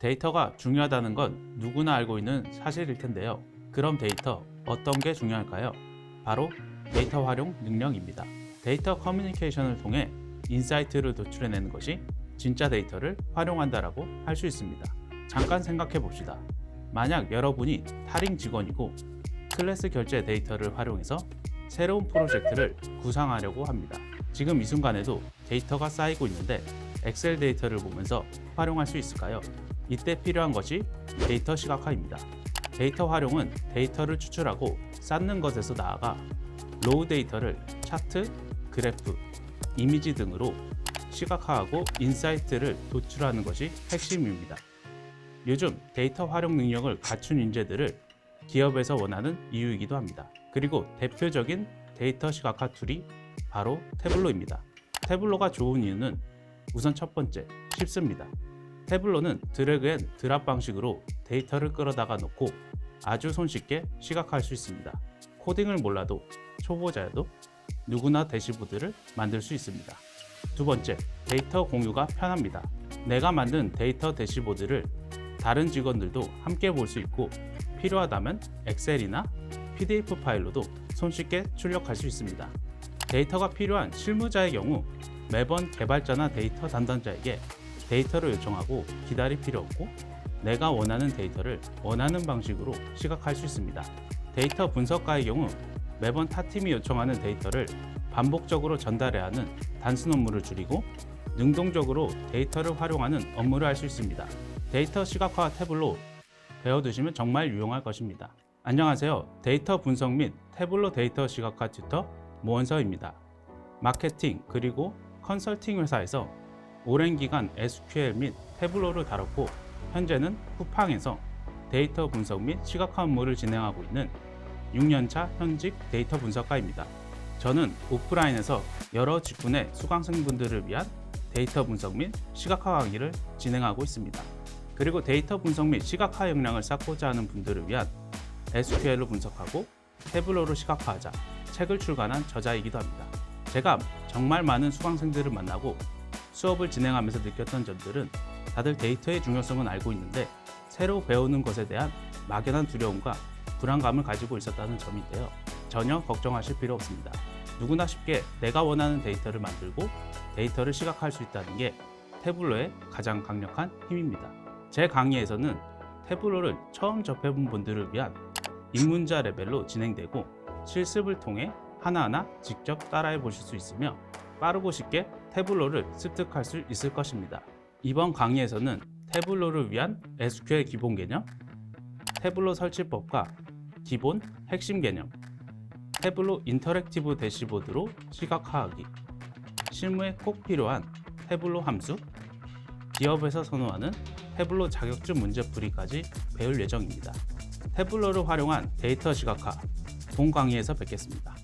데이터가 중요하다는 건 누구나 알고 있는 사실일 텐데요. 그럼 데이터 어떤 게 중요할까요? 바로 데이터 활용 능력입니다. 데이터 커뮤니케이션을 통해 인사이트를 도출해내는 것이 진짜 데이터를 활용한다라고 할 수 있습니다. 잠깐 생각해 봅시다. 만약 여러분이 타링 직원이고 클래스 결제 데이터를 활용해서 새로운 프로젝트를 구상하려고 합니다. 지금 이 순간에도 데이터가 쌓이고 있는데 엑셀 데이터를 보면서 활용할 수 있을까요? 이때 필요한 것이 데이터 시각화입니다. 데이터 활용은 데이터를 추출하고 쌓는 것에서 나아가 로우 데이터를 차트, 그래프, 이미지 등으로 시각화하고 인사이트를 도출하는 것이 핵심입니다. 요즘 데이터 활용 능력을 갖춘 인재들을 기업에서 원하는 이유이기도 합니다. 그리고 대표적인 데이터 시각화 툴이 바로 태블로입니다. 태블로가 좋은 이유는 우선 첫 번째, 쉽습니다. 태블로는 드래그 앤 드랍 방식으로 데이터를 끌어다가 놓고 아주 손쉽게 시각화할 수 있습니다. 코딩을 몰라도 초보자여도 누구나 대시보드를 만들 수 있습니다. 두 번째, 데이터 공유가 편합니다. 내가 만든 데이터 대시보드를 다른 직원들도 함께 볼 수 있고 필요하다면 엑셀이나 PDF 파일로도 손쉽게 출력할 수 있습니다. 데이터가 필요한 실무자의 경우 매번 개발자나 데이터 담당자에게 데이터를 요청하고 기다릴 필요 없고 내가 원하는 데이터를 원하는 방식으로 시각할 수 있습니다. 데이터 분석가의 경우 매번 타 팀이 요청하는 데이터를 반복적으로 전달해야 하는 단순 업무를 줄이고 능동적으로 데이터를 활용하는 업무를 할 수 있습니다. 데이터 시각화 태블로 배워두시면 정말 유용할 것입니다. 안녕하세요. 데이터 분석 및 태블로 데이터 시각화 튜터 모원서입니다. 마케팅 그리고 컨설팅 회사에서 오랜 기간 SQL 및 태블로를 다뤘고 현재는 쿠팡에서 데이터 분석 및 시각화 업무를 진행하고 있는 6년차 현직 데이터 분석가입니다. 저는 오프라인에서 여러 직군의 수강생분들을 위한 데이터 분석 및 시각화 강의를 진행하고 있습니다. 그리고 데이터 분석 및 시각화 역량을 쌓고자 하는 분들을 위한 SQL로 분석하고 태블로로 시각화하자 책을 출간한 저자이기도 합니다. 제가 정말 많은 수강생들을 만나고 수업을 진행하면서 느꼈던 점들은 다들 데이터의 중요성은 알고 있는데 새로 배우는 것에 대한 막연한 두려움과 불안감을 가지고 있었다는 점인데요. 전혀 걱정하실 필요 없습니다. 누구나 쉽게 내가 원하는 데이터를 만들고 데이터를 시각화할 수 있다는 게 태블로의 가장 강력한 힘입니다. 제 강의에서는 태블로를 처음 접해본 분들을 위한 입문자 레벨로 진행되고 실습을 통해 하나하나 직접 따라해 보실 수 있으며 빠르고 쉽게 태블로를 습득할 수 있을 것입니다. 이번 강의에서는 태블로를 위한 SQL 기본 개념, 태블로 설치법과 기본 핵심 개념, 태블로 인터랙티브 대시보드로 시각화하기, 실무에 꼭 필요한 태블로 함수, 기업에서 선호하는 태블로 자격증 문제 풀이까지 배울 예정입니다. 태블로를 활용한 데이터 시각화 본 강의에서 뵙겠습니다.